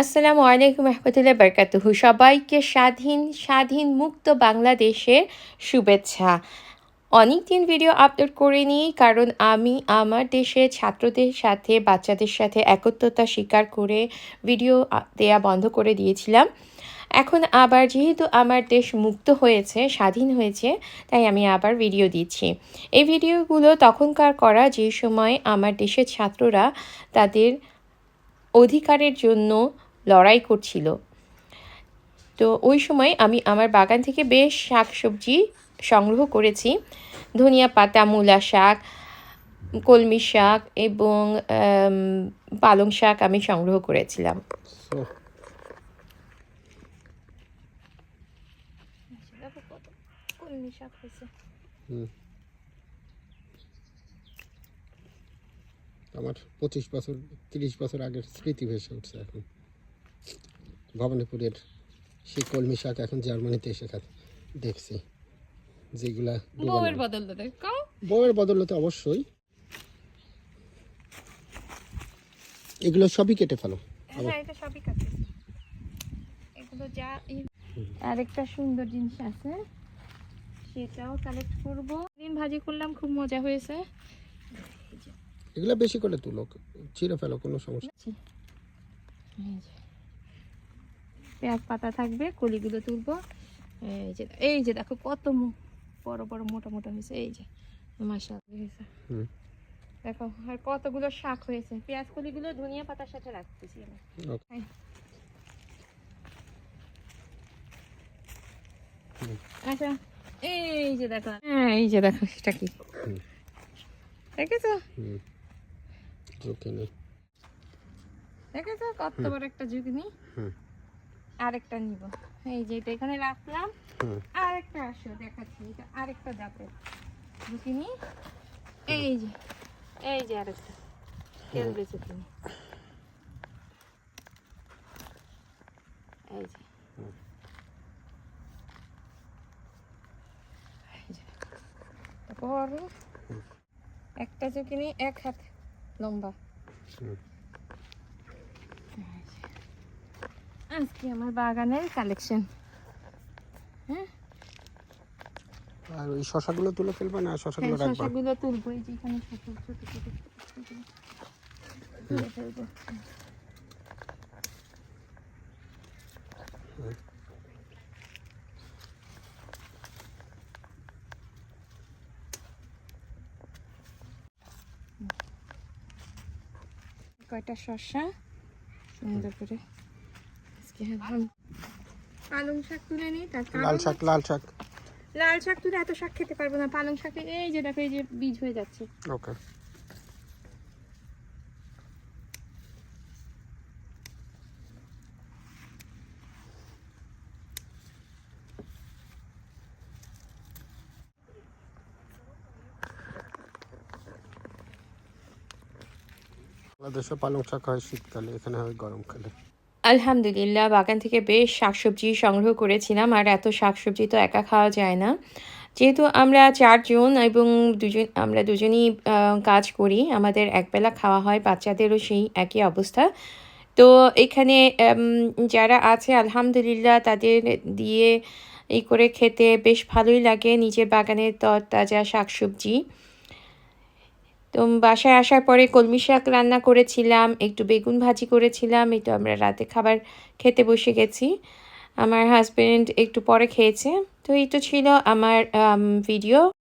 আসসালামু আলাইকুম রহমতুল্লাহ বরকাতুহু। সবাইকে স্বাধীন স্বাধীন মুক্ত বাংলাদেশের শুভেচ্ছা। অনেক দিন ভিডিও আপলোড করিনি কারণ আমি আমার দেশের ছাত্রদের সাথে, বাচ্চাদের সাথে একত্রতা স্বীকার করে ভিডিও দেয়া বন্ধ করে দিয়েছিলাম। এখন আবার যেহেতু আমার দেশ মুক্ত হয়েছে, স্বাধীন হয়েছে, তাই আমি আবার ভিডিও দিচ্ছি। এই ভিডিওগুলো তখনকার করা যে সময় আমার দেশের ছাত্ররা তাদের অধিকারের জন্য লড়াই করছিল। তো ওই সময় আমি আমার বাগান থেকে বেশ শাক সবজি সংগ্রহ করেছি। ধনিয়া পাতা মূলা শাক কলমি শাক এবং পালং শাক আমি সংগ্রহ করেছিলাম। So, কলমি শাক হয়েছে। হুম। আমার পঁচিশ বছর তিরিশ বছর আগের স্মৃতি ভেসে উঠছে এখন। ভবানীপুরের সেই কলমি শাক এখন জার্মানিতে এসে দেখছি যেগুলা। বউয়ের বদল কম বউয়ের বদলতে অবশ্যই। এগুলো সবই কেটে ফেলো। হ্যাঁ এটা সবই কাছে এগুলো যা আরেকটা সুন্দর জিনিস আছে সেটাও কালেক্ট করব। দিন ভাজি করলাম খুব মজা হয়েছে। এগুলো বেশি করে তুলো ছিঁড়ে ফেলো কোনো সমস্যা যে। পেঁয়াজ পাতা থাকবে কলিগুলো তুলবো। এই যে এই যে দেখো কত বড় বড় মোটা মোটা হয়েছে এই যে মাসা হয়েছে দেখো আর কতগুলো শাক হয়েছে। পেঁয়াজ কলিগুলো ধনিয়া পাতার সাথে রাখতেছি আমি। আচ্ছা এই যে দেখো। হ্যাঁ এই যে দেখো সেটা কি। দেখেছ? নেই। দেখেছ? কত বড় একটা ঝুঁকিনি হুম। আরেকটা নিব। এই যে এটা এখানে রাখলাম। আরেকটা আসো দেখাচ্ছি। এটা আরেকটা জাতের ঝুঁকিনি এই যে এই যে আরেকটা। তেল বেঁচে তুমি এই যে। একটা ঝুঁকিনি এক হাত লম্বা। আজকে আমার বাগানের কালেকশন আর ওই শশাগুলো তুলে ফেলবে না শশাগুলো হ্যাঁ রাখবা শসাগুলো তুলবো এই যে এখানে ছোট ছোট ছোট ছোট তুলে ফেলব কয়টা শসা সুন্দর করে পালং শাক তুলে নিই তার লাল শাক লাল শাক। লাল শাক তুলে এত শাক খেতে পারব না। পালং শাকে এই যে দেখো এই যে বীজ হয়ে যাচ্ছে। ওকে বাংলাদেশে পালং শাক হয় শীতকালে এখানে হয় গরমকালে। আলহামদুলিল্লাহ, বাগান থেকে বেশ শাকসবজি সংগ্রহ করেছিলাম, আর এত শাকসবজি তো একা খাওয়া যায় না। যেহেতু আমরা চারজন এবং দুজন, আমরা দুজনই কাজ করি, আমাদের একবেলা খাওয়া হয়, বাচ্চাদেরও সেই একই অবস্থা। তো এখানে যারা আছে, আলহামদুলিল্লাহ, তাদের দিয়ে এই করে খেতে বেশ ভালোই লাগে, নিজের বাগানের তরতাজা শাকসবজি। তো বাসায় আসার পরে কলমি শাক রান্না করেছিলাম, একটু বেগুন ভাজি করেছিলাম, এই তো আমরা রাতে খাবার খেতে বসে গেছি। আমার হাজব্যান্ড একটু পরে খেয়েছে। তো এই তো ছিল আমার ভিডিও